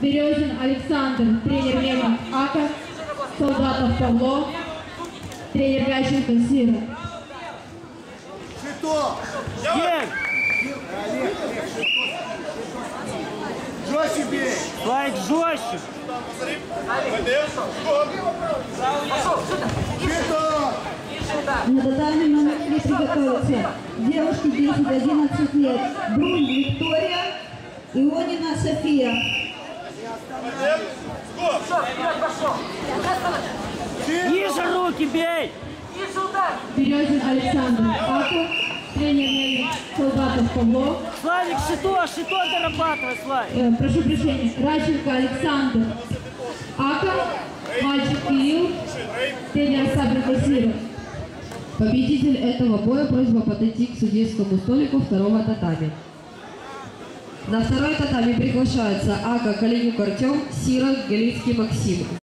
Березин Александр, тренер Ленин Ака, Солдатов Павло, тренер Гащенко Сира. Шито! Жестче бей! Слайк жестче! Шито! На татами номер 3 приготовиться. Девушки 10-11 лет. Брунь Виктория, Ионина София. Ниже руки бей! Березин Александр Ака, тренер Солдатов Павло, Славик, шито, шито дорабатывай, Славик! э, прошу прощения, Раченко Александр Ака, мальчик Кирилл, тренер Сабрика Сира. Победитель этого боя просьба подойти к судейскому столику второго татами. На второй татами приглашаются Ака Калинюк Артем, Сира Галицкий Максим.